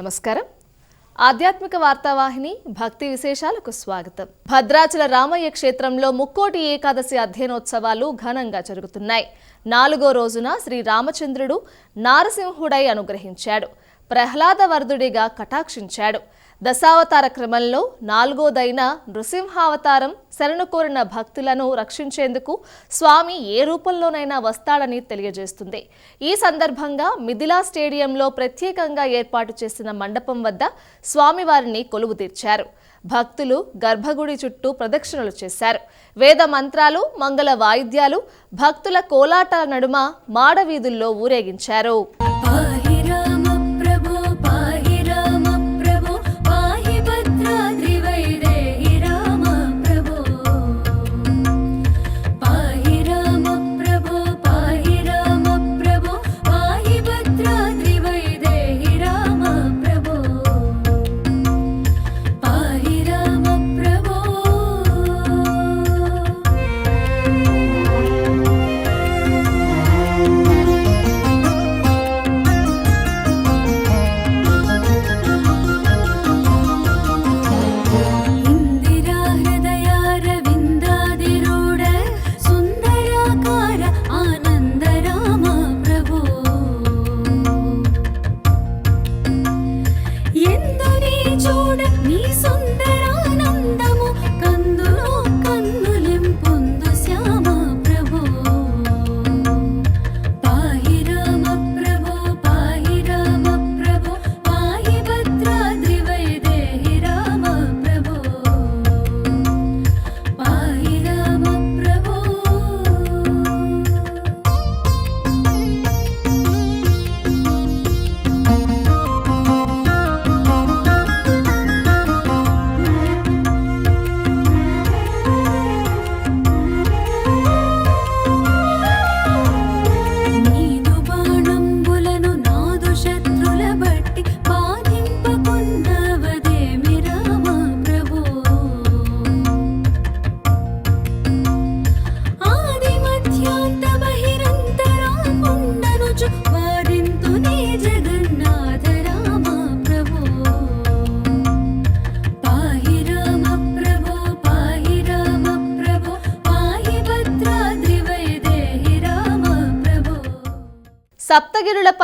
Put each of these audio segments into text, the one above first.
నమస్కారం. ఆధ్యాత్మిక వార్తావాహిని భక్తి విశేషాలకు స్వాగతం. భద్రాచల రామయ్య క్షేత్రంలో ముక్కోటి ఏకాదశి అధ్యయనోత్సవాలు ఘనంగా జరుగుతున్నాయి. నాలుగో రోజున శ్రీ రామచంద్రుడు నారసింహుడై అనుగ్రహించాడు. ప్రహ్లాదవర్ధుడిగా కటాక్షించాడు. దశావతార క్రమంలో నాలుగోదైన నృసింహావతారం శరణు కోరిన భక్తులను రక్షించేందుకు స్వామి ఏ రూపంలోనైనా వస్తాడని తెలియజేస్తుంది. ఈ సందర్భంగా మిథిలా స్టేడియంలో ప్రత్యేకంగా ఏర్పాటు చేసిన మండపం వద్ద స్వామివారిని కొలువు తీర్చారు. భక్తులు గర్భగుడి చుట్టూ ప్రదక్షిణలు చేశారు. వేద మంత్రాలు మంగళ వాయిద్యాలు భక్తుల కోలాట నడుమ మాడవీధుల్లో ఊరేగించారు.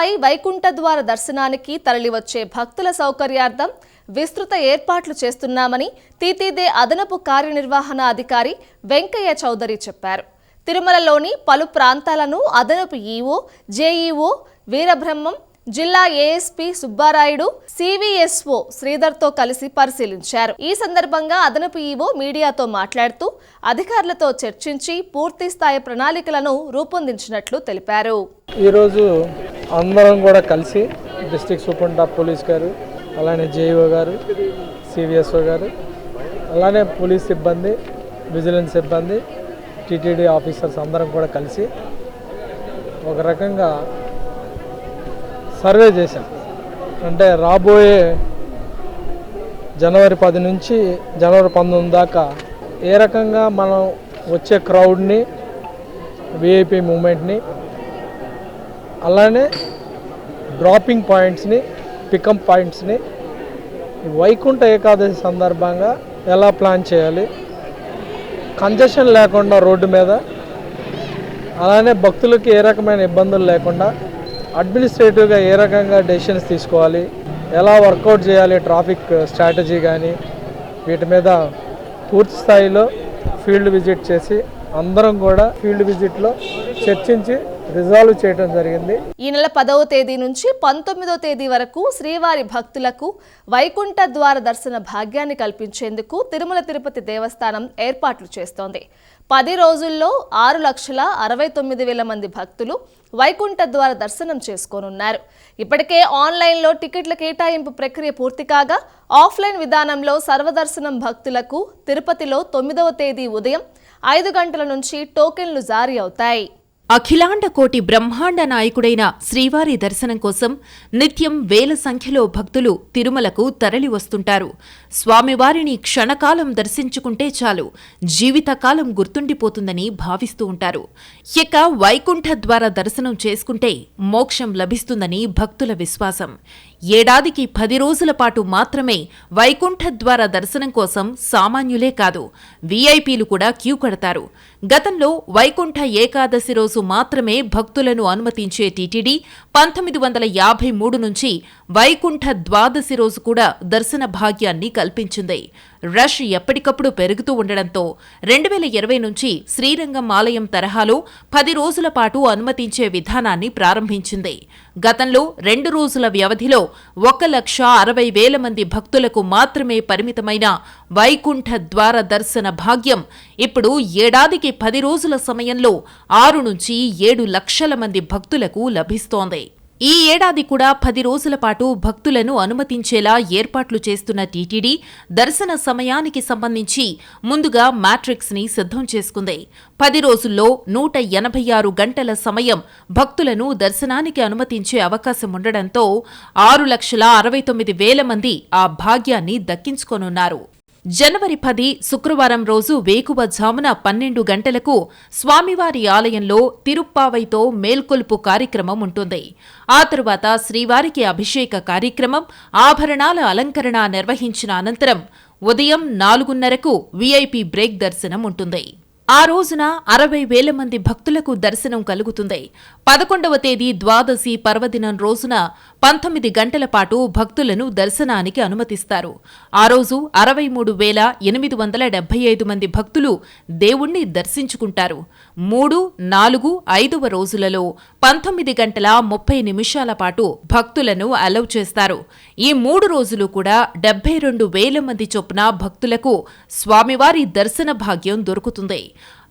సప్తగిరులపై వైకుంఠ ద్వార దర్శనానికి తరలివచ్చే భక్తుల సౌకర్యార్థం విస్తృత ఏర్పాట్లు చేస్తున్నామని తీతీదే అదనపు కార్యనిర్వహణ అధికారి వెంకయ్య చౌదరి చెప్పారు. తిరుమలలోని పలు ప్రాంతాలను అదనపు ఈఓ జేఈఓ వీరబ్రహ్మం జిల్లా ఏఎస్పీ సుబ్బారాయుడు సివిఎస్ఓ శ్రీధర్తో కలిసి పరిశీలించారు. ఈ సందర్భంగా అదనపు ఈవో మీడియాతో మాట్లాడుతూ అధికారులతో చర్చించి పూర్తి స్థాయి ప్రణాళికలను రూపొందించినట్లు తెలిపారు. ఈరోజు అందరం కూడా కలిసి డిస్టిక్ సూపరింటెండెంట్ ఆఫ్ పోలీస్ గారు అలానే జేఈఓ గారు సివిఎస్ఓ గారు అలానే పోలీస్ సిబ్బంది విజిలెన్స్ సిబ్బంది టీటీడీ ఆఫీసర్స్ అందరం కూడా కలిసి ఒక రకంగా సర్వే చేశాం. అంటే రాబోయే జనవరి పది నుంచి జనవరి పంతొమ్మిది దాకా ఏ రకంగా మనం వచ్చే క్రౌడ్ని విఐపి మూమెంట్ని అలానే డ్రాపింగ్ పాయింట్స్ని పికప్ పాయింట్స్ని వైకుంఠ ఏకాదశి సందర్భంగా ఎలా ప్లాన్ చేయాలి? కంజెషన్ లేకుండా రోడ్డు మీద అలానే భక్తులకి ఏ రకమైన ఇబ్బందులు లేకుండా అడ్మినిస్ట్రేటివ్గా ఏ రకంగా డెసిషన్స్ తీసుకోవాలి ఎలా వర్కౌట్ చేయాలి ట్రాఫిక్ స్ట్రాటజీ కానీ వీటి మీద పూర్తి స్థాయిలో ఫీల్డ్ విజిట్ చేసి అందరం కూడా ఫీల్డ్ విజిట్లో చర్చించి రిజాల్వ్ చేయడం జరిగింది. ఈ నెల పదవ తేదీ నుంచి పంతొమ్మిదో తేదీ వరకు శ్రీవారి భక్తులకు వైకుంఠ ద్వార దర్శన భాగ్యాన్ని కల్పించేందుకు తిరుమల తిరుపతి దేవస్థానం ఏర్పాట్లు చేస్తోంది. పది రోజుల్లో ఆరు లక్షల అరవై తొమ్మిది వేల మంది భక్తులు వైకుంఠ ద్వార దర్శనం చేసుకోనున్నారు. ఇప్పటికే ఆన్లైన్లో టికెట్ల కేటాయింపు ప్రక్రియ పూర్తి కాగా ఆఫ్లైన్ విధానంలో సర్వదర్శనం భక్తులకు తిరుపతిలో తొమ్మిదవ తేదీ ఉదయం ఐదు గంటల నుంచి టోకెన్లు జారీ అవుతాయి. అఖిలాండ కోటి బ్రహ్మాండ నాయకుడైన శ్రీవారి దర్శనం కోసం నిత్యం వేల సంఖ్యలో భక్తులు తిరుమలకు తరలి వస్తుంటారు. స్వామివారిని క్షణకాలం దర్శించుకుంటే చాలు జీవితకాలం గుర్తుండిపోతుందని భావిస్తూ ఉంటారు. ఇక వైకుంఠ ద్వారా దర్శనం చేసుకుంటే మోక్షం లభిస్తుందని భక్తుల విశ్వాసం. ఏడాదికి పది రోజుల పాటు మాత్రమే వైకుంఠ ద్వారా దర్శనం కోసం సామాన్యులే కాదు వీఐపీలు కూడా క్యూ కడతారు. గతంలో వైకుంఠ ఏకాదశి రోజు మాత్రమే భక్తులను అనుమతించే టీటీడీ పంతొమ్మిది వందల యాభై మూడు నుంచి వైకుంఠ ద్వాదశి రోజు కూడా దర్శన భాగ్యాన్ని కల్పించింది. రష్ ఎప్పటికప్పుడు పెరుగుతూ ఉండడంతో రెండు వేల ఇరవై నుంచి శ్రీరంగం ఆలయం తరహాలో పది రోజుల పాటు అనుమతించే విధానాన్ని ప్రారంభించింది. గతంలో రెండు రోజుల వ్యవధిలో ఒక లక్ష అరవై వేల మంది భక్తులకు మాత్రమే పరిమితమైన వైకుంఠ ద్వార దర్శన భాగ్యం ఇప్పుడు ఏడాదికి పది రోజుల సమయంలో ఆరు నుంచి ఏడు లక్షల మంది భక్తులకు లభిస్తోంది. ఈ ఏడాది కూడా పది రోజుల పాటు భక్తులను అనుమతించేలా ఏర్పాట్లు చేస్తున్న టీటీడీ దర్శన సమయానికి సంబంధించి ముందుగా మ్యాట్రిక్స్ని సిద్ధం చేసుకుంది. పది రోజుల్లో నూట ఎనభై ఆరు గంటల సమయం భక్తులను దర్శనానికి అనుమతించే అవకాశం ఉండడంతో ఆరు లక్షల అరవై తొమ్మిది వేల మంది ఆ భాగ్యాన్ని దక్కించుకోనున్నారు. జనవరి పది శుక్రవారం రోజు వేకువజామున పన్నెండు గంటలకు స్వామివారి ఆలయంలో తిరుప్పావైతో మేల్కొల్పు కార్యక్రమం ఉంటుంది. ఆ తరువాత శ్రీవారికి అభిషేక కార్యక్రమం ఆభరణాల అలంకరణ నిర్వహించిన అనంతరం ఉదయం నాలుగున్నరకు వీఐపీ బ్రేక్ దర్శనం ఉంటుంది. ఆ రోజున అరవై వేల మంది భక్తులకు దర్శనం కలుగుతుంది. పదకొండవ తేదీ ద్వాదశి పర్వదినం రోజున పంతొమ్మిది గంటల పాటు భక్తులను దర్శనానికి అనుమతిస్తారు. ఆ రోజు అరవై మూడు వేల ఎనిమిది వందల డెబ్బై ఐదు మంది భక్తులు దేవుణ్ణి దర్శించుకుంటారు. మూడు నాలుగు ఐదవ రోజులలో పంతొమ్మిది గంటల ముప్పై నిమిషాల పాటు భక్తులను అలౌ చేస్తారు. ఈ మూడు రోజులు కూడా డెబ్బై రెండు వేల మంది చొప్పున భక్తులకు స్వామివారి దర్శన భాగ్యం దొరుకుతుంది.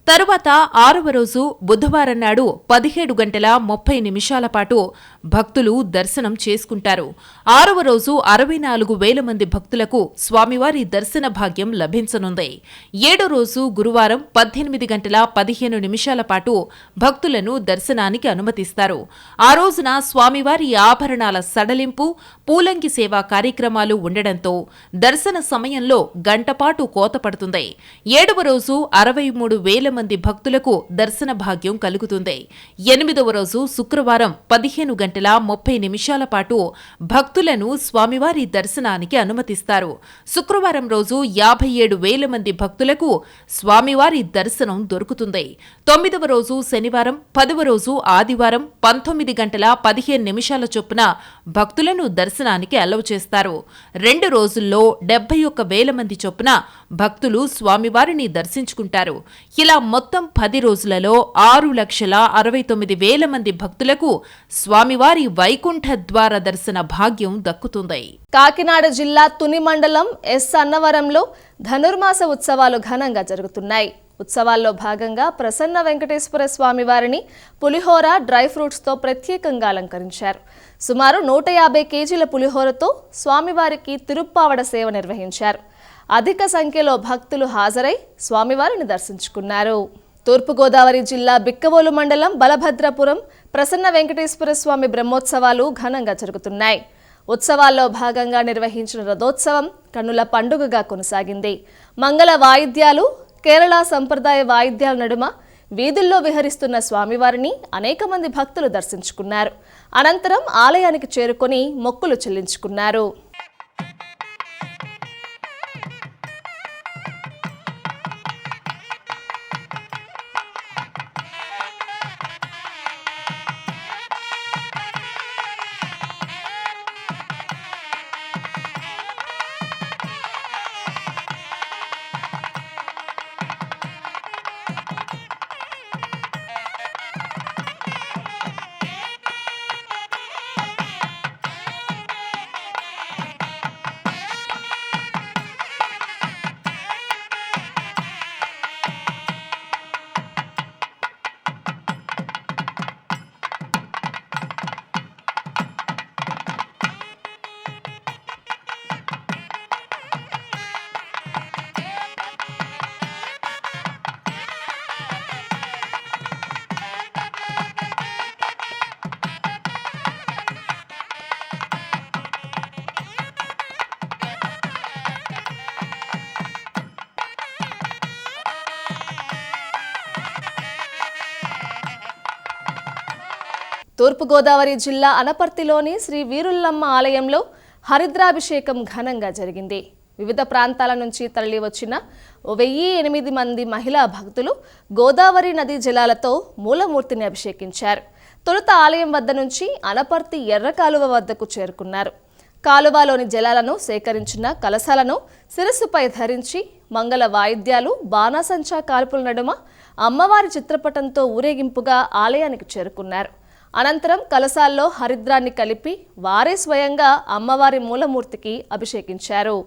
తరువాత ఆరవ రోజు బుధవారం నాడు పదిహేడు గంటల ముప్పై నిమిషాల పాటు భక్తులు దర్శనం చేసుకుంటారు. ఆరవ రోజు అరవై నాలుగు వేల మంది భక్తులకు స్వామివారి దర్శన భాగ్యం లభించనుంది. ఏడో రోజు గురువారం పద్దెనిమిది గంటల పదిహేను నిమిషాల పాటు భక్తులను దర్శనానికి అనుమతిస్తారు. ఆ రోజున స్వామివారి ఆభరణాల సడలింపు పూలంగి సేవా కార్యక్రమాలు ఉండడంతో దర్శన సమయంలో గంటపాటు కోత పడుతుంది. ఏడవ రోజు అరవై మూడు వేల మంది భక్తులకు దర్శన భాగ్యం కలుగుతుంది. ఎనిమిదవ రోజు శుక్రవారం పదిహేను గంటల ముప్పై నిమిషాల పాటు భక్తులను స్వామివారి దర్శనానికి అనుమతిస్తారు. శుక్రవారం రోజు యాభై ఏడు వేల మంది భక్తులకు స్వామివారి దర్శనం దొరుకుతుంది. తొమ్మిదవ రోజు శనివారం పదవ రోజు ఆదివారం పంతొమ్మిది గంటల పదిహేను నిమిషాల చొప్పున భక్తులను దర్శనానికి అలవ్ చేస్తారు. రెండు రోజుల్లో డెబ్బై ఒక్క వేల మంది చొప్పున భక్తులు స్వామివారిని దర్శించుకుంటారు. ఇలా మొత్తం పది రోజులలో ఆరు లక్షల అరవై తొమ్మిది వేల మంది భక్తులకు స్వామివారి వైకుంఠ ద్వార దర్శన భాగ్యం దక్కుతుంది. కాకినాడ జిల్లా తుని మండలం ఎస్ అన్నవరంలో ధనుర్మాస ఉత్సవాలు ఘనంగా జరుగుతున్నాయి. ఉత్సవాల్లో భాగంగా ప్రసన్న వెంకటేశ్వర స్వామివారిని పులిహోర డ్రై ఫ్రూట్స్తో ప్రత్యేకంగా అలంకరించారు. సుమారు నూట యాభై కేజీల పులిహోరతో స్వామివారికి తిరుప్పావడ సేవ నిర్వహించారు. అధిక సంఖ్యలో భక్తులు హాజరై స్వామివారిని దర్శించుకున్నారు. తూర్పుగోదావరి జిల్లా బిక్కవోలు మండలం బలభద్రపురం ప్రసన్న వెంకటేశ్వర స్వామి బ్రహ్మోత్సవాలు ఘనంగా జరుగుతున్నాయి. ఉత్సవాల్లో భాగంగా నిర్వహించిన రథోత్సవం కన్నుల పండుగగా కొనసాగింది. మంగళ వాయిద్యాలు కేరళ సంప్రదాయ వాయిద్యాల నడుమ వీధుల్లో విహరిస్తున్న స్వామివారిని అనేక మంది భక్తులు దర్శించుకున్నారు. అనంతరం ఆలయానికి చేరుకొని మొక్కులు చెల్లించుకున్నారు. తూర్పుగోదావరి జిల్లా అనపర్తిలోని శ్రీ వీరుల్లమ్మ ఆలయంలో హరిద్రాభిషేకం ఘనంగా జరిగింది. వివిధ ప్రాంతాల నుంచి తరలి వచ్చిన వెయ్యి ఎనిమిది మంది మహిళా భక్తులు గోదావరి నదీ జలాలతో మూలమూర్తిని అభిషేకించారు. తొలుత ఆలయం వద్ద నుంచి అనపర్తి ఎర్ర కాలువ వద్దకు చేరుకున్నారు. కాలువలోని జలాలను సేకరించిన కలశాలను శిరస్సుపై ధరించి మంగళ వాయిద్యాలు బాణాసంచా కాల్పుల నడుమ అమ్మవారి చిత్రపటంతో ఊరేగింపుగా ఆలయానికి చేరుకున్నారు. అనంతరం కలశాల్లో హరిద్రాన్ని కలిపి వారే స్వయంగా అమ్మవారి మూలమూర్తికి అభిషేకించారు.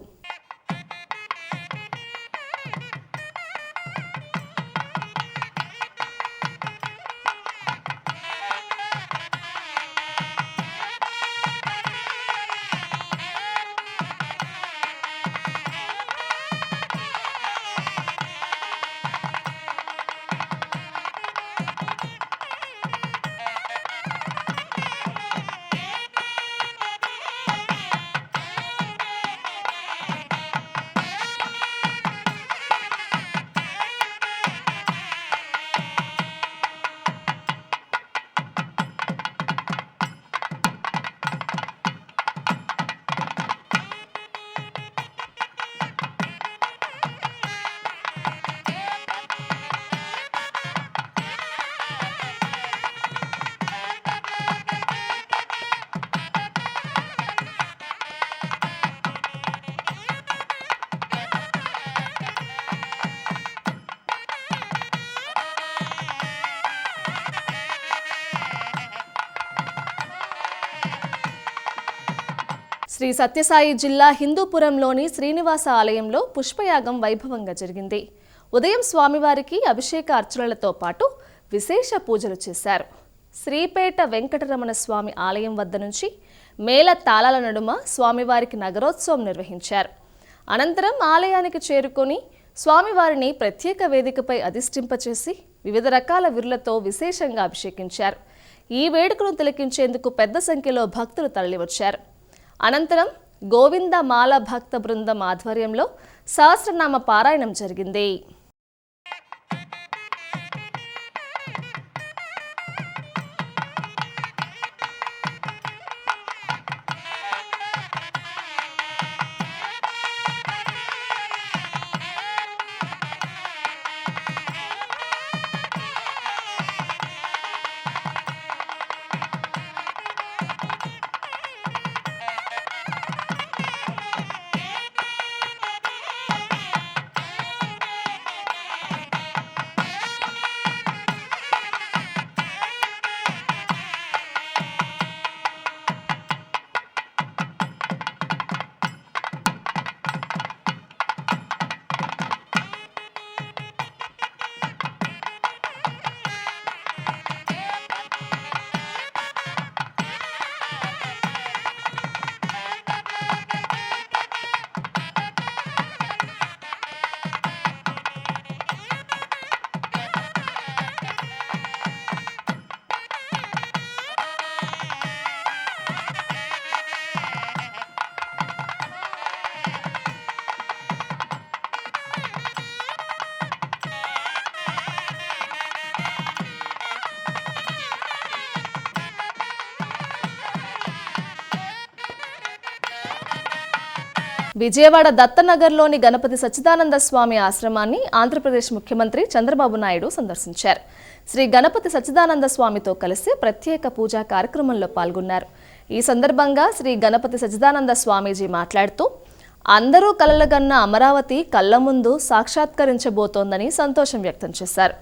శ్రీ సత్యసాయి జిల్లా హిందూపురంలోని శ్రీనివాస ఆలయంలో పుష్పయాగం వైభవంగా జరిగింది. ఉదయం స్వామివారికి అభిషేక అర్చనలతో పాటు విశేష పూజలు చేశారు. శ్రీపేట వెంకటరమణ స్వామి ఆలయం వద్ద నుంచి మేళ తాళాల నడుమ స్వామివారికి నగరోత్సవం నిర్వహించారు. అనంతరం ఆలయానికి చేరుకొని స్వామివారిని ప్రత్యేక వేదికపై అధిష్ఠింపచేసి వివిధ రకాల విరులతో విశేషంగా అభిషేకించారు. ఈ వేడుకను తిలకించేందుకు పెద్ద సంఖ్యలో భక్తులు తరలివచ్చారు. అనంతరం గోవిందమాల భక్త బృందం ఆధ్వర్యంలో సహస్రనామ పారాయణం జరిగింది. విజయవాడ దత్తనగర్లోని గణపతి సచ్చిదానంద స్వామి ఆశ్రమాన్ని ఆంధ్రప్రదేశ్ ముఖ్యమంత్రి చంద్రబాబు నాయుడు సందర్శించారు. శ్రీ గణపతి సచ్చిదానంద స్వామితో కలిసి ప్రత్యేక పూజా కార్యక్రమంలో పాల్గొన్నారు. ఈ సందర్భంగా శ్రీ గణపతి సచ్చిదానంద స్వామీజీ మాట్లాడుతూ అందరూ కలలగన్న అమరావతి కళ్ళ ముందు సాక్షాత్కరించబోతోందని సంతోషం వ్యక్తం చేశారు.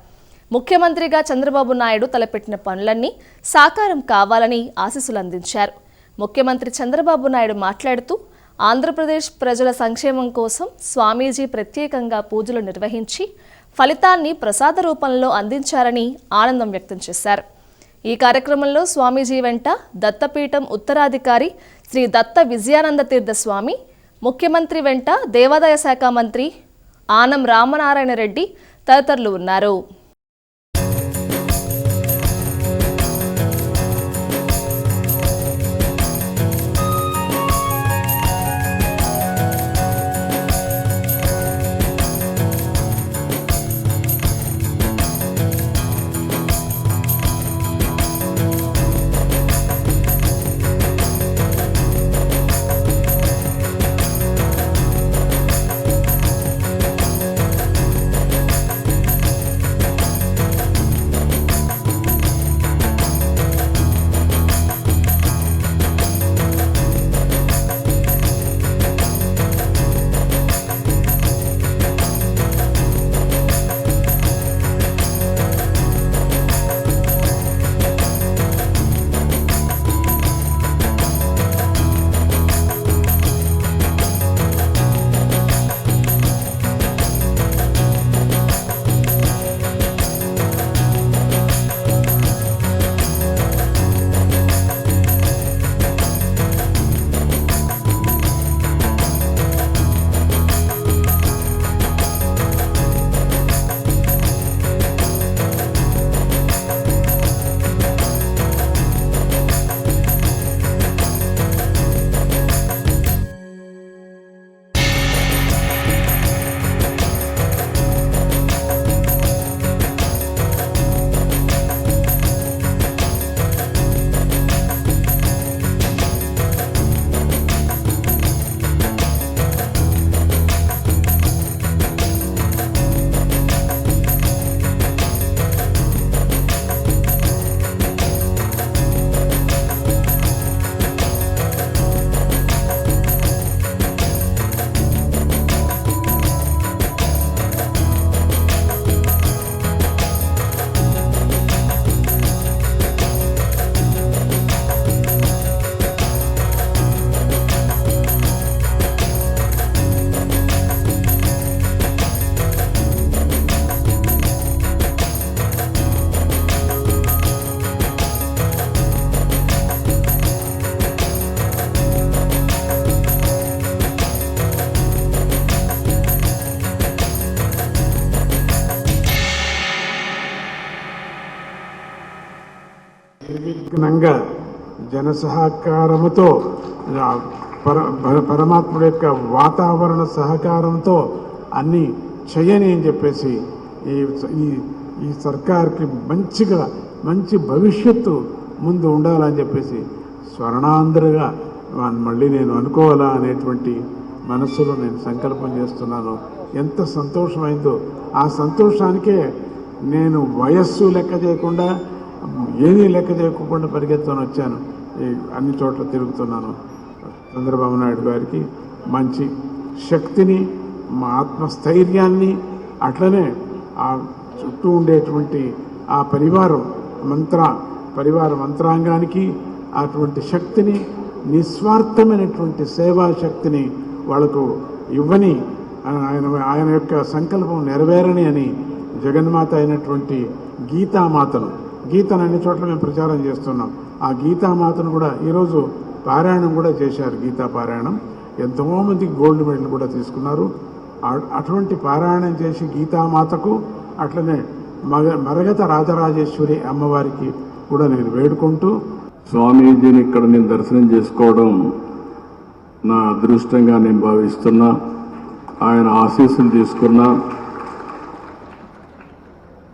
ముఖ్యమంత్రిగా చంద్రబాబు నాయుడు తలపెట్టిన పనులన్నీ సాకారం కావాలని ఆశీస్సులు అందించారు. ముఖ్యమంత్రి చంద్రబాబు నాయుడు మాట్లాడుతూ ఆంధ్రప్రదేశ్ ప్రజల సంక్షేమం కోసం స్వామీజీ ప్రత్యేకంగా పూజలు నిర్వహించి ఫలితాన్ని ప్రసాద రూపంలో అందించారని ఆనందం వ్యక్తం చేశారు. ఈ కార్యక్రమంలో స్వామీజీ వెంట దత్తపీఠం ఉత్తరాధికారి శ్రీ దత్త విజయానంద తీర్థ స్వామి ముఖ్యమంత్రి వెంట దేవాదాయ శాఖ మంత్రి ఆనం రామనారాయణ రెడ్డి తదితరులు ఉన్నారు. నంగా జన సహకారముతో పర పరమాత్ముడు యొక్క వాతావరణ సహకారంతో అన్నీ చేయని అని చెప్పేసి ఈ ఈ ఈ సర్కార్కి మంచిగా మంచి భవిష్యత్తు ముందు ఉండాలని చెప్పేసి స్వర్ణాంధ్రగా మళ్ళీ నేను అనుకోవాలా అనేటువంటి మనస్సులో నేను సంకల్పం చేస్తున్నాను. ఎంత సంతోషమైందో. ఆ సంతోషానికే నేను వయస్సు లెక్క చేయకుండా ఏమీ లెక్క చేయకుండా పరిగెత్తుకొని వచ్చాను. ఈ అన్ని చోట్ల తిరుగుతున్నాను. చంద్రబాబు నాయుడు గారికి మంచి శక్తిని మా ఆత్మస్థైర్యాన్ని అట్లనే ఆ చుట్టూ ఉండేటువంటి ఆ పరివారం మంత్ర పరివార మంత్రాంగానికి అటువంటి శక్తిని నిస్వార్థమైనటువంటి సేవా శక్తిని వాళ్ళకు ఇవ్వని ఆయన ఆయన యొక్క సంకల్పం నెరవేరని అని జగన్మాత అయినటువంటి గీతామాతను గీతను అన్ని చోట్ల మేము ప్రచారం చేస్తున్నాం. ఆ గీతామాతను కూడా ఈరోజు పారాయణం కూడా చేశారు గీతా పారాయణం. ఎంతోమందికి గోల్డ్ మెడల్ కూడా తీసుకున్నారు. అటువంటి పారాయణం చేసి గీతామాతకు అట్లనే మగ మరగత రాజరాజేశ్వరి అమ్మవారికి కూడా నేను వేడుకుంటూ స్వామీజీని ఇక్కడ నేను దర్శనం చేసుకోవడం నా అదృష్టంగా నేను భావిస్తున్నా. ఆయన ఆశీస్సులు తీసుకున్నా.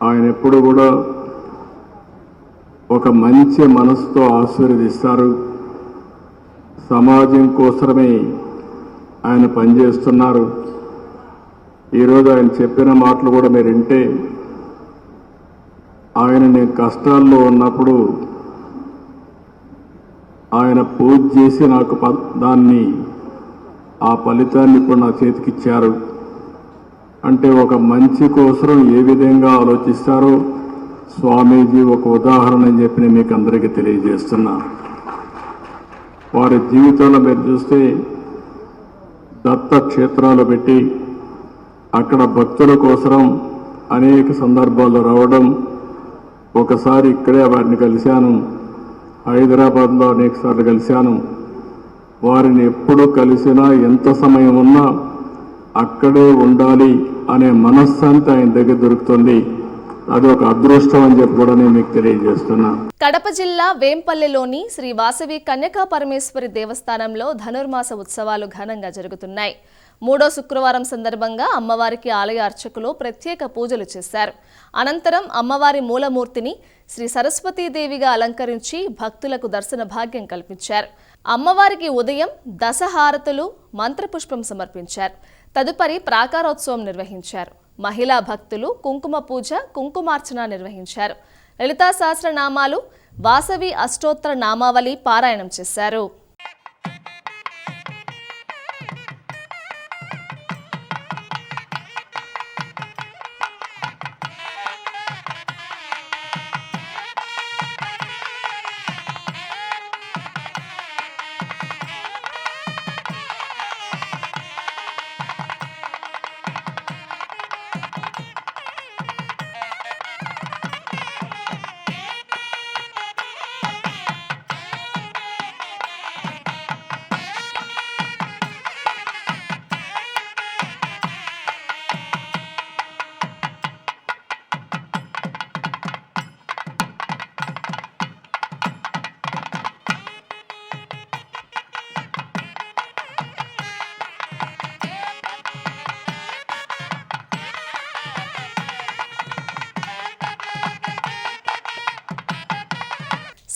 ఆయన ఎప్పుడు కూడా ఒక మంచి మనసుతో ఆశీర్వదిస్తారు. సమాజం కోసమే ఆయన పనిచేస్తున్నారు. ఈరోజు ఆయన చెప్పిన మాటలు కూడా మీరు వింటే ఆయన నేను కష్టాల్లో ఉన్నప్పుడు ఆయన పూజ చేసి నాకు ప- దాన్ని ఆ ఫలితాన్ని ఇప్పుడు నా చేతికిచ్చారు అంటే ఒక మంచి కోసం ఏ విధంగా ఆలోచిస్తారో స్వామీజీ ఒక ఉదాహరణ అని చెప్పి నేను మీకు అందరికీ తెలియజేస్తున్నా. వారి జీవితంలో మీరు చూస్తే దత్త క్షేత్రాలు పెట్టి అక్కడ భక్తుల కోసం అనేక సందర్భాల్లో రావడం. ఒకసారి ఇక్కడే వారిని కలిశాను. హైదరాబాద్లో అనేక సార్లు కలిశాను. వారిని ఎప్పుడు కలిసినా ఎంత సమయం ఉన్నా అక్కడే ఉండాలి అనే మనశ్శాంతి ఆయన దగ్గర దొరుకుతుంది. అది ఒక అదృష్టం అని చెప్పి కూడా నేను మీకు తెలియజేస్తున్నా. కడప జిల్లా వేంపల్లెలోని శ్రీ వాసవి కన్యకా పరమేశ్వరి దేవస్థానంలో ధనుర్మాస ఉత్సవాలు ఘనంగా జరుగుతున్నాయి. మూడో శుక్రవారం సందర్భంగా అమ్మవారికి ఆలయ అర్చకులు ప్రత్యేక పూజలు చేశారు. అనంతరం అమ్మవారి మూలమూర్తిని శ్రీ సరస్వతీదేవిగా అలంకరించి భక్తులకు దర్శన భాగ్యం కల్పించారు. అమ్మవారికి ఉదయం దశహారతులు మంత్రపుష్పం సమర్పించారు. తదుపరి ప్రాకారోత్సవం నిర్వహించారు. మహిళా భక్తులు కుంకుమ పూజ కుంకుమార్చన నిర్వహించారు. లలితా సహస్రనామాలు వాసవి అష్టోత్తర నామావళి పారాయణం చేశారు.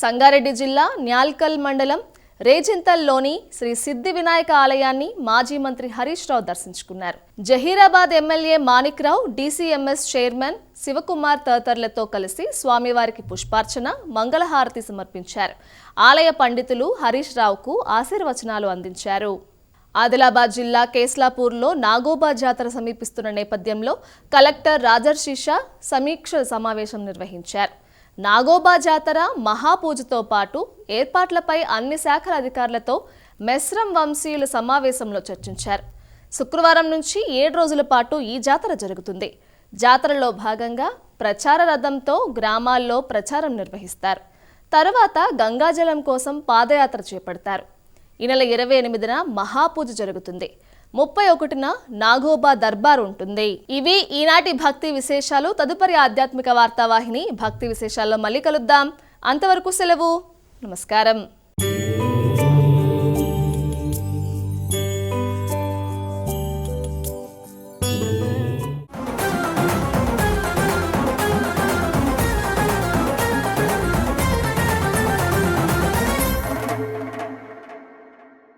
సంగారెడ్డి జిల్లా న్యాల్కల్ మండలం రేజింతల్లోని శ్రీ సిద్ధి వినాయక ఆలయాన్ని మాజీ మంత్రి హరీష్ రావు దర్శించుకున్నారు. Zaheerabad MLA Manikrao DCMS chairman Shivakumar తదితరులతో కలిసి స్వామివారికి పుష్పార్చన మంగళహారతి సమర్పించారు. ఆలయ పండితులు హరీష్ రావుకు ఆశీర్వచనాలు అందించారు. ఆదిలాబాద్ జిల్లా కేస్లాపూర్లో నాగోబా జాతర సమీపిస్తున్న నేపథ్యంలో కలెక్టర్ రాజర్షిష సమీక్ష సమావేశం నిర్వహించారు. నాగోబా జాతర మహాపూజతో పాటు ఏర్పాట్లపై అన్ని శాఖల అధికారులతో మెస్రం వంశీయుల సమావేశంలో చర్చించారు. శుక్రవారం నుంచి ఏడు రోజుల పాటు ఈ జాతర జరుగుతుంది. జాతరలో భాగంగా ప్రచార రథంతో గ్రామాల్లో ప్రచారం నిర్వహిస్తారు. తర్వాత గంగాజలం కోసం పాదయాత్ర చేపడతారు. ఈ నెల ఇరవై ఎనిమిదిన మహాపూజ జరుగుతుంది. ముప్పై ఒకటిన నాగోబా దర్బార్ ఉంటుంది. ఇవి ఈనాటి భక్తి విశేషాలు. తదుపరి ఆధ్యాత్మిక వార్తావాహిని భక్తి విశేషాల్లో మళ్ళీ కలుద్దాం. అంతవరకు సెలవు. నమస్కారం.